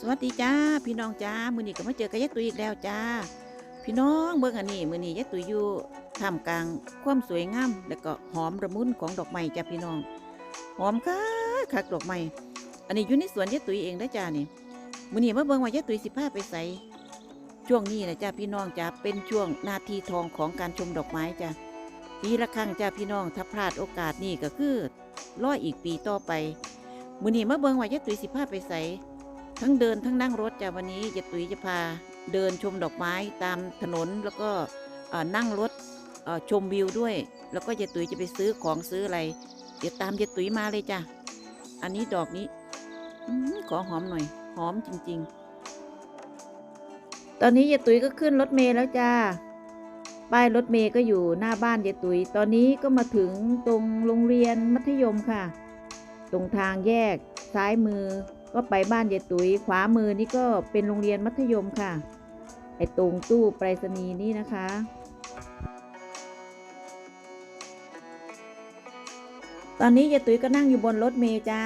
สวัสดีจ้าพี่น้องจ้ามือนี้ก็มาเจอกับยายตุยอีกแล้วจ้า พี่น้องเบิ่งอันนี้มือนี้ยายตุยอยู่ท่ามกลางความสวยงามแล้วก็หอมระมุนของดอกไม้จ้าพี่น้อง หอมคักคักดอกไม้อันนี้อยู่ในสวนยายตุยเองเด้จ้านี่มือนี้มาเบิ่งว่ายายตุยสิพาไปไสช่วงนี้นะจ้าพี่น้องจ้าเป็นช่วงนาทีทองของการชมดอกไม้จ้าปีละครั้งจ้าพี่น้องถ้าพลาดโอกาสนี่ก็คือรออีกปีต่อไปมือนี้มาเบิ่งว่ายายตุยสิพาไปไส ทั้งเดินทั้งนั่งรถจ้ะวันนี้ยายตุ๋ยจะพาเดินชมดอกไม้ตามถนนแล้วก็นั่งรถชมวิวด้วย แล้วก็ยายตุ๋ยจะไปซื้อของซื้ออะไร เดี๋ยวตามยายตุ๋ยมาเลยจ้ะอันนี้ดอกนี้ขอหอมหน่อย หอมจริง ๆ ตอนนี้ยายตุ๋ยก็ขึ้นรถเมล์แล้วจ้าป้ายรถเมล์ก็อยู่หน้าบ้านยายตุ๋ย ตอนนี้ก็มาถึงตรงโรงเรียนมัธยมค่ะ ตรงทางแยกซ้ายมือ ก็ไปบ้านยายตุ๋ยขวามือนี่ก็เป็นโรงเรียนมัธยมค่ะ ไอ้ตรงตู้ไปรษณีย์นี่นะคะ ตอนนี้ยายตุ๋ยก็นั่งอยู่บนรถเมล์จ้า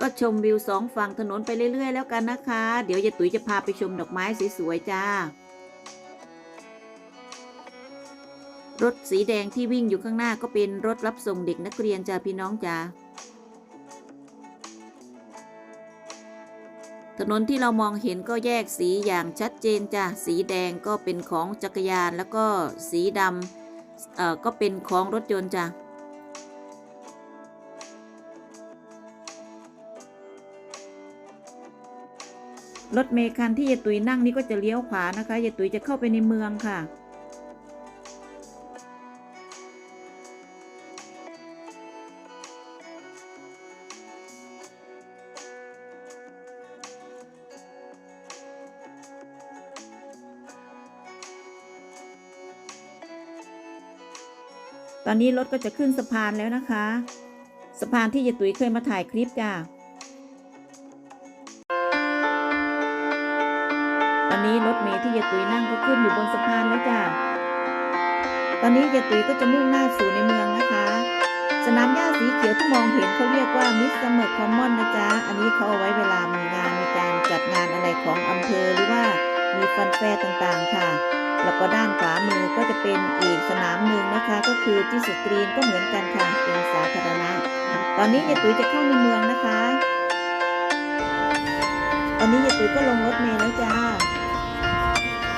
ก็ชมวิวสองฝั่งถนนไปเรื่อย ๆ แล้วกันนะคะ เดี๋ยวยายตุ๋ยจะพาไปชมดอกไม้สวยๆจ้ารถสีแดงที่วิ่งอยู่ข้างหน้าก็เป็นรถรับส่งเด็กนักเรียนจ้าพี่น้องจ้า ถนนที่เรามองเห็นก็แยกสีอย่างชัดเจนจ้ะ สีแดงก็เป็นของจักรยานแล้วก็สีดำเอ่อก็เป็นของรถยนต์จ้ะรถเมคันที่ยายตุยนั่งนี่ก็จะเลี้ยวขวานะคะยายตุยจะเข้าไปในเมืองค่ะ ตอนนี้รถก็จะขึ้นสะพานแล้วนะคะ สะพานที่ยายตุ๋ยเคยมาถ่ายคลิปจ้าตอนนี้รถเมล์ที่ยายตุ๋ยนั่งก็ขึ้นอยู่บนสะพานแล้วจ้าตอนนี้ยายตุ๋ยก็จะมุ่งหน้าสู่ในเมืองนะคะ สนามหญ้าสีเขียวที่มองเห็นเขาเรียกว่ามิสเ m อร์คอมมอนนะจ๊ะ อันนี้เขาเอาไว้เวลามีงานมีการจัดงานอะไรของอำเภอหรือว่ามีฟันแฟร์ต่างๆค่ะ แล้วก็ด้านขวามือก็จะเป็นอีกสนามหนึ่งนะคะ ก็คือที่สตรีนก็เหมือนกันค่ะเป็นสาธารณะ ตอนนี้ยายตุ๋ยจะเข้าในเมืองนะคะ ตอนนี้ยายตุ๋ยก็ลงรถเมล์แล้วจ้า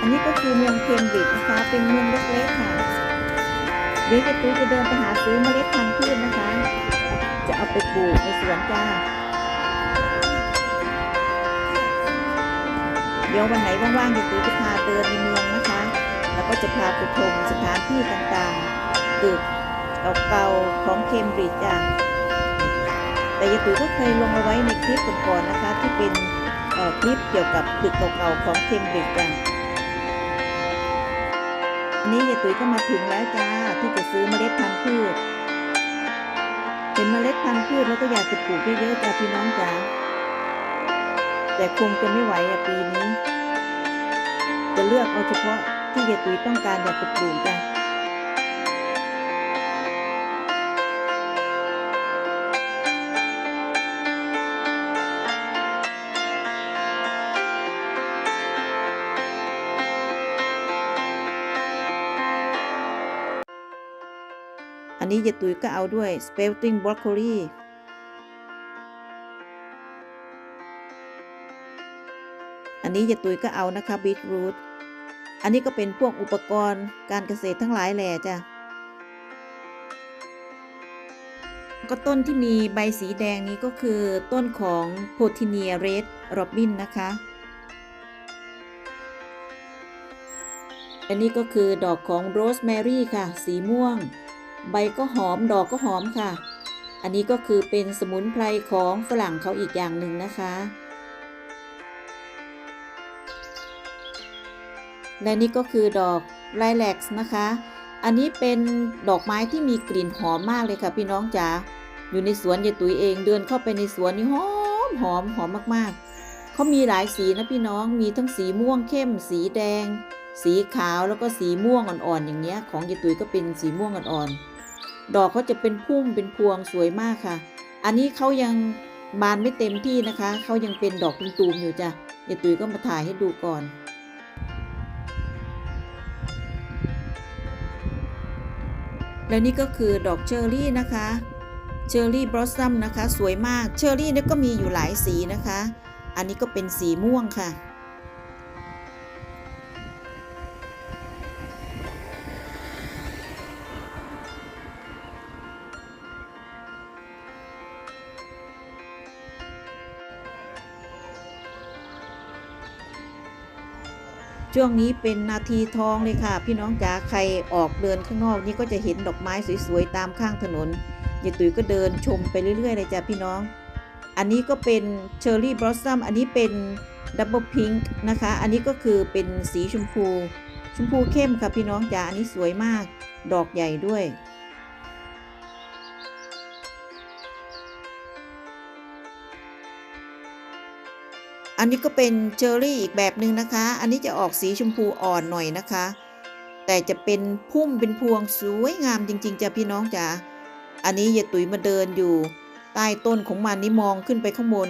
อันนี้ก็คือเมืองเคมบริดจ์นะคะ เป็นเมืองเล็กๆค่ะ เดี๋ยวยายตุ๋ยจะเดินไปหาซื้อเมล็ดพันธุ์พืชนะคะ จะเอาไปปลูกในสวนจ้าเดี๋ยววันไหนว่างๆยายตุ๋ยจะพาเดินในเมืองนะคะ ก็จะพาไปชมสถานที่ต่างๆตึกเก่าๆของเคมบริดจ์จ้ะแต่ยายตุ๋ยก็เคยลงเอาไว้ในคลิปก่อนๆนะคะ ที่เป็นคลิปเกี่ยวกับตึกเก่าๆของเคมบริดจ์อันนี้ยายตุ๋ยก็มาถึงแล้วจ้าที่จะซื้อเมล็ดพันธุ์พืชเห็นเมล็ดพันธุ์พืชแล้วก็อยากจะปลูกเยอะๆจ้าพี่น้องจ้าแต่คงจะไม่ไหวอะปีนี้ จะเลือกเอาเฉพาะ ที่ยายตุ๋ยต้องการอยากจะปลูกจ้ะอันนี้ยายตุยก็เอาด้วย sprouting broccoli อันนี้ยายตุยก็เอานะคะ beetroot อันนี้ก็เป็นพวกอุปกรณ์การเกษตรทั้งหลายแหล่จ้ะก็ต้นที่มีใบสีแดงนี้ก็คือต้นของ p o t i n i a red robin นะคะ อันนี้ก็คือดอกของโรสแมรี่ค่ะ สีม่วง ใบก็หอมดอกก็หอมค่ะ อันนี้ก็คือเป็นสมุนไพรของฝรั่งเขาอีกอย่างหนึ่งนะคะ และนี่ก็คือดอกไลแล็กซ์นะคะ อันนี้เป็นดอกไม้ที่มีกลิ่นหอมมากเลยค่ะ พี่น้องจ๋า อยู่ในสวนยายตุ๋ยเองเดินเข้าไปในสวนนี่หอมหอมหอมมากๆ เขามีหลายสีนะพี่น้อง มีทั้งสีม่วงเข้ม สีแดง สีขาวแล้วก็สีม่วงอ่อนๆอย่างเงี้ย ของยายตุ๋ยก็เป็นสีม่วงอ่อนๆ ดอกเขาจะเป็นพุ่มเป็นพวงสวยมากค่ะ อันนี้เขายังบานไม่เต็มที่นะคะ เขายังเป็นดอกตูมๆอยู่จ้ะยายตุ๋ยก็มาถ่ายให้ดูก่อน และนี่ก็คือดอกเชอร์รี่นะคะเชอร์รี่บลอสซัมนะคะ สวยมากเชอร์รี่เนี่ยก็มีอยู่หลายสีนะคะ อันนี้ก็เป็นสีม่วงค่ะ ช่วงนี้เป็นนาทีทองเลยค่ะ พี่น้องจ๋าใครออกเดินข้างนอกนี่ก็จะเห็นดอกไม้สวยๆตามข้างถนนยายตุ๋ยก็เดินชมไปเรื่อยๆเลยจ้ะพี่น้อง อันนี้ก็เป็นเชอร์รี่บลอสซัมอันนี้เป็นดับเบิลพิงค์นะคะ อันนี้ก็คือเป็นสีชมพู ชมพูเข้มค่ะพี่น้องจ๋าอันนี้สวยมาก ดอกใหญ่ด้วย อันนี้ก็เป็นเชอร์รี่อีกแบบหนึ่งนะคะ อันนี้จะออกสีชมพูอ่อนหน่อยนะคะ แต่จะเป็นพุ่มเป็นพวงสวยงามจริงๆจ้ะพี่น้องจ๋า อันนี้ยายตุ๋ยมาเดินอยู่ ใต้ต้นของมันนี่มองขึ้นไปข้างบน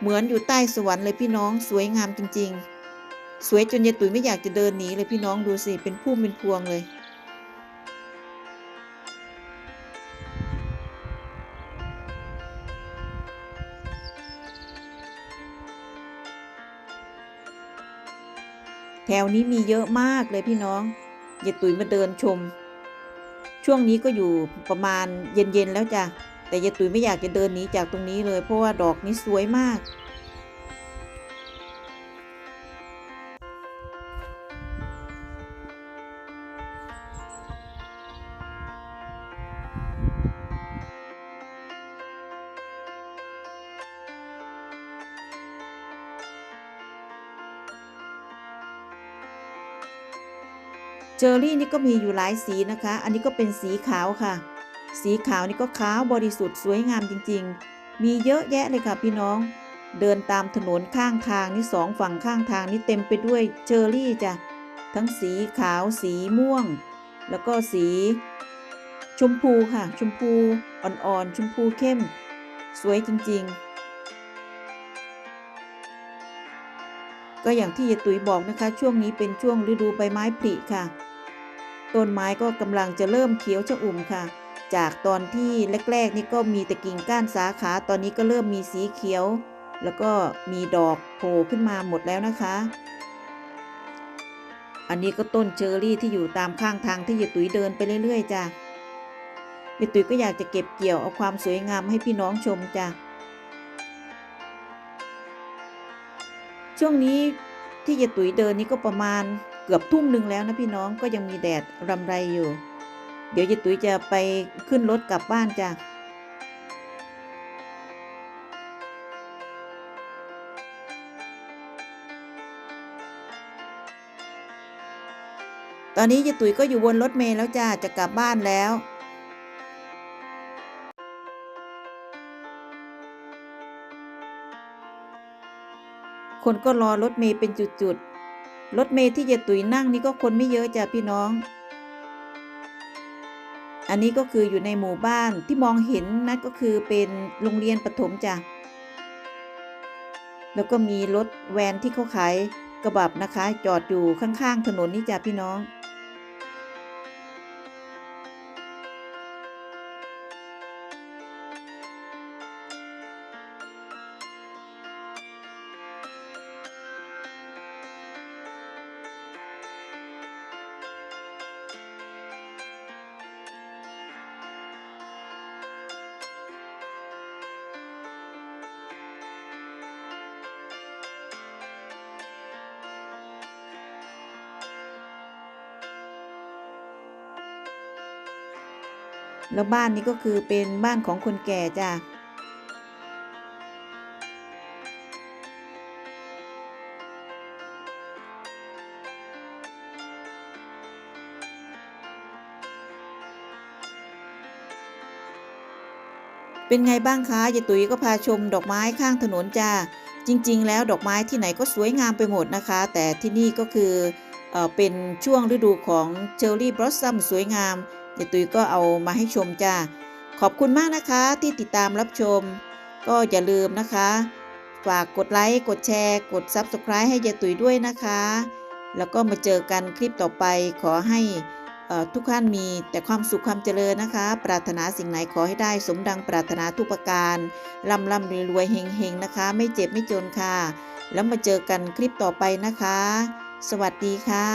เหมือนอยู่ใต้สวรรค์เลยพี่น้องสวยงามจริง ๆ สวยจนยายตุ๋ยไม่อยากจะเดินหนีเลยพี่น้องดูสิเป็นพุ่มเป็นพวงเลย แถวนี้มีเยอะมากเลยพี่น้องยายตุ๋ยมาเดินชม ช่วงนี้ก็อยู่ประมาณเย็นๆแล้วจ้ะแต่ยายตุ๋ยไม่อยากจะเดินหนีจากตรงนี้เลย เพราะว่าดอกนี้สวยมาก เจอรี่นี่ก็มีอยู่หลายสีนะคะ อันนี้ก็เป็นสีขาวค่ะ สีขาวนี่ก็ขาวบริสุทธิ์สวยงามจริงๆ มีเยอะแยะเลยค่ะพี่น้อง เดินตามถนนข้างทางนี่สองฝั่งข้างทางนี่เต็มไปด้วยเจอรี่จ้ะ ทั้งสีขาวสีม่วง แล้วก็สี ชมพูค่ะ ชมพูอ่อนๆ ชมพูเข้ม สวยจริงๆก็อย่างที่ยายตุ๋ยบอกนะคะ ช่วงนี้เป็นช่วงฤดูใบไม้ผลิค่ะ ต้นไม้ก็กำลังจะเริ่มเขียวชอุ่มค่ะ จากตอนที่แรกๆนี่ก็มีแต่กิ่งก้านสาขา ตอนนี้ก็เริ่มมีสีเขียว แล้วก็มีดอกโผล่ขึ้นมาหมดแล้วนะคะ อันนี้ก็ต้นเชอร์รี่ที่อยู่ตามข้างทางที่ยายตุ๋ยเดินไปเรื่อยๆจ้ะยายตุ๋ยก็อยากจะเก็บเกี่ยวเอาความสวยงามให้พี่น้องชมจ้ะช่วงนี้ที่ยายตุ๋ยเดินนี่ก็ประมาณ เกือบทุ่มหนึ่งแล้วนะพี่น้องก็ยังมีแดดรำไรอยู่ เดี๋ยวยายตุ๋ยจะไปขึ้นรถกลับบ้านจ้ะตอนนี้ยายตุ๋ยก็อยู่บนรถเมล์แล้วจ้าจะกลับบ้านแล้ว คนก็รอรถเมล์เป็นจุด รถเมย์ที่ยายตุยนั่งนี่ก็คนไม่เยอะจ้ะพี่น้อง อันนี้ก็คืออยู่ในหมู่บ้านที่มองเห็นนั่นก็คือเป็นโรงเรียนประถมจ้ะ แล้วก็มีรถแวนที่เขาขายกระบับนะคะ จอดอยู่ข้างๆถนนนี่จ้ะพี่น้อง แล้วบ้านนี้ก็คือเป็นบ้านของคนแก่จ้ะเป็นไงบ้างคะยายตุ๋ยก็พาชมดอกไม้ข้างถนนจ้า จริง ๆ แล้วดอกไม้ที่ไหนก็สวยงามไปหมดนะคะ แต่ที่นี่ก็คือเออเป็นช่วงฤดูของเชอร์รี่บลอสซัมสวยงาม ยายตุยก็เอามาให้ชมจ้าขอบคุณมากนะคะที่ติดตามรับชม ก็อย่าลืมนะคะ ฝากกดไลค์กดแชร์ กด Subscribe ให้ยายตุยด้วยนะคะ แล้วก็มาเจอกันคลิปต่อไปขอให้เอ่อทุกท่านมีแต่ความสุขความเจริญนะคะ ปรารถนาสิ่งไหนขอให้ได้สมดังปรารถนาทุกประการร่ำร่ำรวยรวยเฮงเฮงนะคะ ไม่เจ็บไม่จนค่ะ แล้วมาเจอกันคลิปต่อไปนะคะ สวัสดีค่ะ